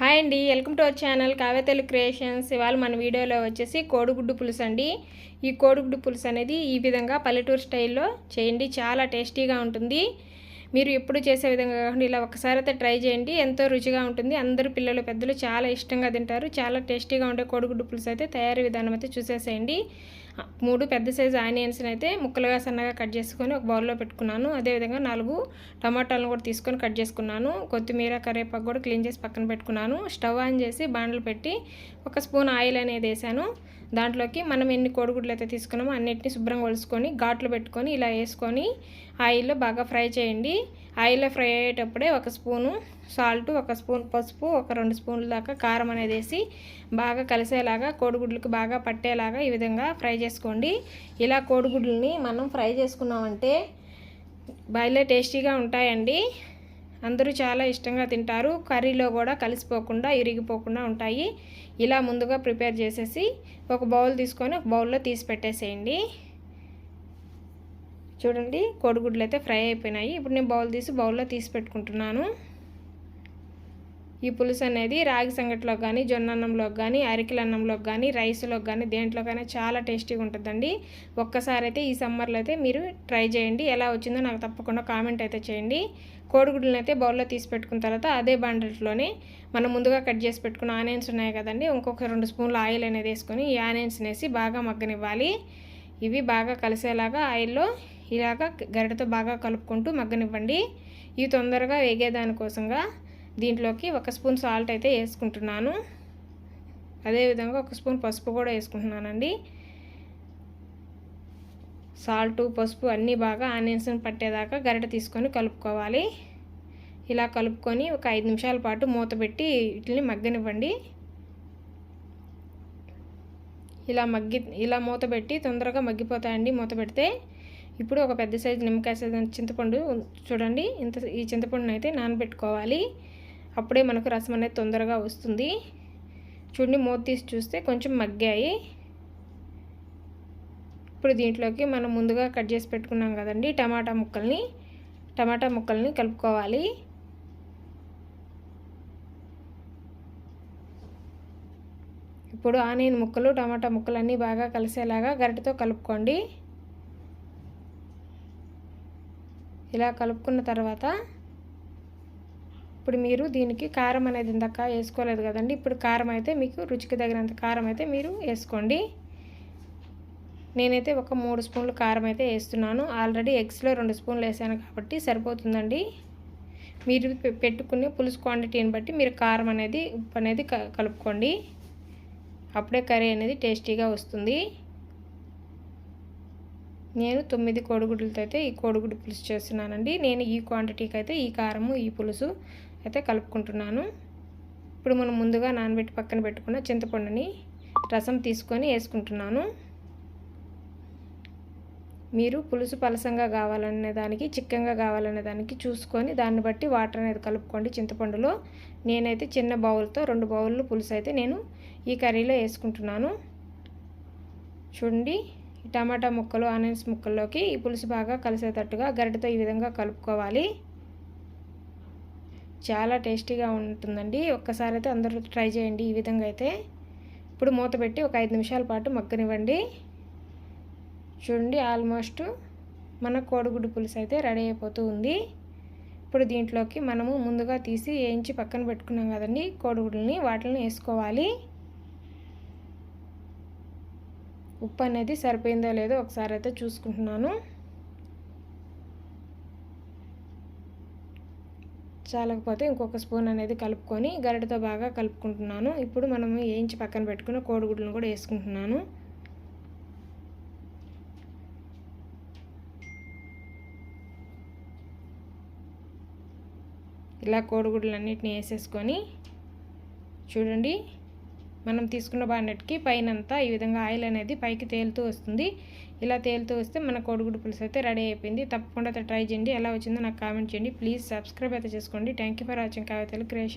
Hi అండి welcome to our channel కావ్యతెలు creations. ఇవాళ మన వీడియోలో వచ్చేసి కోడిగుడ్డు పులుసు అండి. ఈ కోడిగుడ్డు పులుసు అనేది ఈ విధంగా పల్లెటూరు స్టైల్లో చేయండి చాలా టేస్టీగా ఉంటుంది. మీరు ఎప్పుడు చేసే విధంగా కాకుండా ఇలా ఒకసారి అయితే ట్రై చేయండి. ఎంతో రుచిగా ఉంటుంది. అందరూ పిల్లలు పెద్దలు చాలా ఇష్టంగా తింటారు. చాలా టేస్టీగా ఉండే కోడిగుడ్డు పులుసు అయితే తయారీ విధానం అయితే చూసేసేయండి. మూడు పెద్ద సైజు ఆనియన్స్ని అయితే ముక్కలుగా సన్నగా కట్ చేసుకొని ఒక బౌల్లో పెట్టుకున్నాను. అదేవిధంగా నాలుగు టమాటాలను కూడా తీసుకొని కట్ చేసుకున్నాను. కొత్తిమీర కరివేపాకు కూడా క్లీన్ చేసి పక్కన పెట్టుకున్నాను. స్టవ్ ఆన్ చేసి బాండ్లు పెట్టి ఒక స్పూన్ ఆయిల్ అనేది వేసాను. దాంట్లోకి మనం ఎన్ని కోడిగుడ్లు అయితే తీసుకున్నామో అన్నిటిని శుభ్రంగా ఒలుసుకొని ఘాట్లు పెట్టుకొని ఇలా వేసుకొని ఆయిల్లో బాగా ఫ్రై చేయండి. ఆయిల్లో ఫ్రై అయ్యేటప్పుడే ఒక స్పూను సాల్ట్ ఒక స్పూన్ పసుపు ఒక రెండు స్పూన్ల దాకా కారం అనేది వేసి బాగా కలిసేలాగా కోడిగుడ్లకు బాగా పట్టేలాగా ఈ విధంగా ఫ్రై చేసుకోండి. ఇలా కోడిగుడ్లని మనం ఫ్రై చేసుకున్నామంటే బాగా టేస్టీగా ఉంటాయండి. అందరూ చాలా ఇష్టంగా తింటారు. కర్రీలో కూడా కలిసిపోకుండా ఇరిగిపోకుండా ఉంటాయి. ఇలా ముందుగా ప్రిపేర్ చేసేసి ఒక బౌల్ తీసుకొని ఒక బౌల్లో తీసి పెట్టేసేయండి. చూడండి కోడిగుడ్లు అయితే ఫ్రై అయిపోయినాయి. ఇప్పుడు నేను బౌల్ తీసి బౌల్లో తీసి పెట్టుకుంటున్నాను. ఈ పులుసు అనేది రాగి సంగటిలోకి కానీ జొన్నన్నంలోకి కానీ అరికిలన్నంలోకి కానీ రైస్లోకి కానీ దేంట్లో కానీ చాలా టేస్టీగా ఉంటుందండి. ఒక్కసారి అయితే ఈ సమ్మర్లో అయితే మీరు ట్రై చేయండి. ఎలా వచ్చిందో నాకు తప్పకుండా కామెంట్ అయితే చేయండి. కోడిగుడ్లను అయితే బౌల్లో తీసి పెట్టుకున్న తర్వాత అదే బండల్లోనే మనం ముందుగా కట్ చేసి పెట్టుకున్న ఆనియన్స్ ఉన్నాయి కదండి ఇంకొక రెండు స్పూన్ల ఆయిల్ అనేది వేసుకొని ఈ ఆనియన్స్ వేసి బాగా మగ్గనివ్వాలి. ఇవి బాగా కలిసేలాగా ఆయిల్లో ఇలాగ గరిటతో బాగా కలుపుకుంటూ మగ్గనివ్వండి. ఇవి తొందరగా వేగేదానికోసంగా దీంట్లోకి ఒక స్పూన్ సాల్ట్ అయితే వేసుకుంటున్నాను. అదేవిధంగా ఒక స్పూన్ పసుపు కూడా వేసుకుంటున్నానండి. సాల్టు పసుపు అన్నీ బాగా ఆనియన్స్ని పట్టేదాకా గరిట తీసుకొని కలుపుకోవాలి. ఇలా కలుపుకొని ఒక ఐదు నిమిషాల పాటు మూత పెట్టి వీటిని మగ్గనివ్వండి. ఇలా మగ్గి ఇలా మూత పెట్టి తొందరగా మగ్గిపోతాయండి మూత పెడితే. ఇప్పుడు ఒక పెద్ద సైజు నిమ్మకాయ సైజు చింతపండు చూడండి. ఇంత ఈ చింతపండుని అయితే నానబెట్టుకోవాలి. అప్పుడే మనకు రసం అనేది తొందరగా వస్తుంది. చూడండి మూత తీసి చూస్తే కొంచెం మగ్గాయి. ఇప్పుడు దీంట్లోకి మనం ముందుగా కట్ చేసి పెట్టుకున్నాం కదండి టమాటా ముక్కల్ని. టమాటా ముక్కల్ని కలుపుకోవాలి. ఇప్పుడు ఆనియన్ ముక్కలు టమాటా ముక్కలు అన్నీ బాగా కలిసేలాగా గరిటతో కలుపుకోండి. ఇలా కలుపుకున్న తర్వాత ఇప్పుడు మీరు దీనికి కారం అనేది ఇందాక వేసుకోలేదు కదండి. ఇప్పుడు కారం అయితే మీకు రుచికి తగినంత కారం అయితే మీరు వేసుకోండి. నేనైతే ఒక మూడు స్పూన్లు కారం అయితే వేస్తున్నాను. ఆల్రెడీ ఎగ్స్లో రెండు స్పూన్లు వేసాను కాబట్టి సరిపోతుందండి. మీరు పెట్టుకునే పులుసు క్వాంటిటీని బట్టి మీరు కారం అనేది ఉప్పు అనేది కలుపుకోండి. అప్పుడే కర్రీ అనేది టేస్టీగా వస్తుంది. నేను తొమ్మిది కోడిగుడ్లతో అయితే ఈ కోడిగుడ్డు పులుసు చేస్తున్నానండి. నేను ఈ క్వాంటిటీకి అయితే ఈ కారము ఈ పులుసు అయితే కలుపుకుంటున్నాను. ఇప్పుడు మనం ముందుగా నానబెట్టి పక్కన పెట్టుకున్న చింతపండుని రసం తీసుకొని వేసుకుంటున్నాను. మీరు పులుసు పలసంగా కావాలనే దానికి చిక్కంగా కావాలనే దానికి చూసుకొని దాన్ని బట్టి వాటర్ అనేది కలుపుకోండి చింతపండులో. నేనైతే చిన్న బౌల్తో రెండు బౌళ్ళు పులుసు అయితే నేను ఈ కర్రీలో వేసుకుంటున్నాను. చూడండి టమాటా ముక్కలు ఆనియన్స్ ముక్కల్లోకి ఈ పులుసు బాగా కలిసేటట్టుగా గరిటతో ఈ విధంగా కలుపుకోవాలి. చాలా టేస్టీగా ఉంటుందండి. ఒక్కసారి అయితే అందరూ ట్రై చేయండి ఈ విధంగా అయితే. ఇప్పుడు మూత పెట్టి ఒక ఐదు నిమిషాల పాటు మగ్గనివ్వండి. చూడండి ఆల్మోస్ట్ మన కోడిగుడ్డు పులుసు అయితే రెడీ అయిపోతూ ఉంది. ఇప్పుడు దీంట్లోకి మనము ముందుగా తీసి వేయించి పక్కన పెట్టుకున్నాం కదండి కోడిగుడ్లని వాటిని వేసుకోవాలి. ఉప్పు అనేది సరిపోయిందో లేదో ఒకసారి అయితే చూసుకుంటున్నాను. చాలకపోతే ఇంకొక స్పూన్ అనేది కలుపుకొని గరిటతో బాగా కలుపుకుంటున్నాను. ఇప్పుడు మనం వేయించి పక్కన పెట్టుకున్న కోడిగుడ్లను కూడా వేసుకుంటున్నాను. ఇలా కోడిగుడ్లన్నిటిని వేసేసుకొని చూడండి. మనం తీసుకున్న బాండెట్కి పైనంతా ఈ విధంగా ఆయిల్ అనేది పైకి తేలుతూ వస్తుంది. ఇలా తేలుతూ వస్తే మన కోడిగుడ్డు పులుసు అయితే రెడీ అయిపోయింది. తప్పకుండా ట్రై చేయండి. ఎలా వచ్చిందో నాకు కామెంట్ చేయండి. ప్లీజ్ సబ్స్క్రైబ్ అయితే చేసుకోండి. Thank for watching. కావ్యతలు క్రియేషన్.